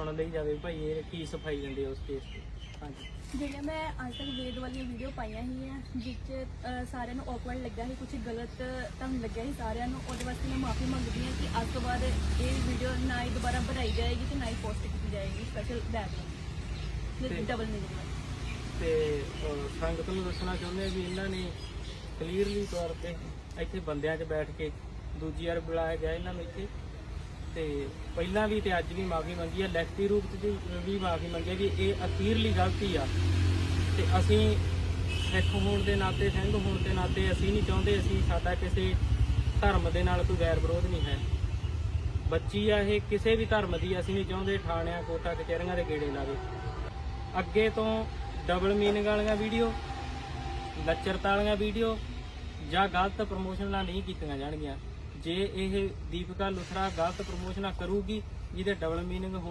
ਸੁਣ ਲਈ ਜਾਵੇ ਭਾਈ ਇਹ ਕੀ ਸਫ਼ਾਈ ਦਿੰਦੇ ਉਸ ਕੇਸ ਤੇ? ਹਾਂਜੀ। ਜਿਹੜੀਆਂ ਮੈਂ ਅੱਜ ਤੱਕ ਵੇਦ ਵਾਲੀਆਂ ਵੀਡੀਓ ਪਾਈਆਂ ਹੀ ਆ ਜਿਸ 'ਚ ਅਹ, ਸਾਰਿਆਂ ਨੂੰ ਔਕਵਰਡ ਲੱਗਾ ਸੀ ਕੁਝ ਗਲਤ ਤੁਹਾਨੂੰ ਲੱਗਿਆ ਸੀ ਸਾਰਿਆਂ ਨੂੰ ਉਹਦੇ ਵਾਸਤੇ ਮੈਂ ਮਾਫੀ ਮੰਗਦੀ ਹਾਂ ਕਿ ਅੱਜ ਤੋਂ ਬਾਅਦ ਇਹ ਵੀਡੀਓ ਨਾ ਹੀ ਦੁਬਾਰਾ ਬਣਾਈ ਜਾਏਗੀ ਤੇ ਨਾ ਹੀ ਪੋਸਟ ਕੀਤੀ ਜਾਏਗੀ ਸਪੈਸ਼ਲ ਬੈਗ ਤੇ- ਵਿੱਚ ਡਬਲ ਮੀਨਿੰਗ ਤੇ ਅਹ, ਸੰਗਤ ਨੂੰ ਦੱਸਣਾ ਚਾਹੁੰਦੇ ਆ ਵੀ ਇਹਨਾਂ ਨੇ ਕਲੀਅਰਲੀ ਤੌਰ ਤੇ ਇੱਥੇ ਬੰਦਿਆਂ 'ਚ ਬੈਠ ਕੇ ਦੂਜੀ ਵਾਰ ਬੁਲਾਇਆ ਗਿਆ ਇਹਨਾਂ ਨੂੰ ਇੱਥੇ। ਤੇ ਪਹਿਲਾਂ ਵੀ ਤੇ ਅੱਜ ਵੀ ਮਾਫੀ ਮੰਗੀ ਆ, ਲਿਖਤੀ ਰੂਪ 'ਚ ਵੀ- ਮਾਫੀ ਮੰਗੀ ਹੈ ਵੀ ਇਹ ਅਖੀਰਲੀ ਗਲਤੀ ਆ। ਤੇ ਅਸੀਂ ਸਿੱਖ ਹੋਣ ਦੇ ਨਾਤੇ, ਸਿੰਘ ਹੋਣ ਦੇ ਨਾਤੇ ਅਸੀਂ ਨਹੀਂ ਚਾਹੁੰਦੇ, ਅਸੀਂ, ਸਾਡਾ ਕਿਸੇ ਧਰਮ ਦੇ ਨਾਲ ਕੋਈ ਵੈਰ ਵਿਰੋਧ ਨਹੀਂ ਹੈ। ਬੱਚੀ ਆ ਇਹ, ਕਿਸੇ ਵੀ ਧਰਮ ਦੀ ਅਸੀਂ ਨਹੀਂ ਚਾਹੁੰਦੇ, ਠਾਣਿਆਂ ਕੋਟਾ ਕਚਹਿਰੀਆਂ ਦੇ ਗੇੜੇ ਲਾਵੇ। ਅੱਗੇ ਤੋਂ ਡਬਲ ਮੀਨਿੰਗ ਵਾਲੀਆਂ ਵੀਡੀਓ ਲੱਚਰਤਾ ਵਾਲੀਆਂ ਵੀਡੀਓ ਜਾਂ ਗਲਤ ਪ੍ਰਮੋਸ਼ਨ ਨਾਲ ਨਹੀਂ ਕੀਤੀਆਂ ਜਾਣਗੀਆਂ। ਜੇ ਇਹ ਦੀਪਿਕਾ ਲੁਥਰਾ ਗਲਤ ਪ੍ਰਮੋਸ਼ਨਾਂ ਕਰੂਗੀ ਜਿਹਦੇ ਡਬਲ ਮੀਨਿੰਗ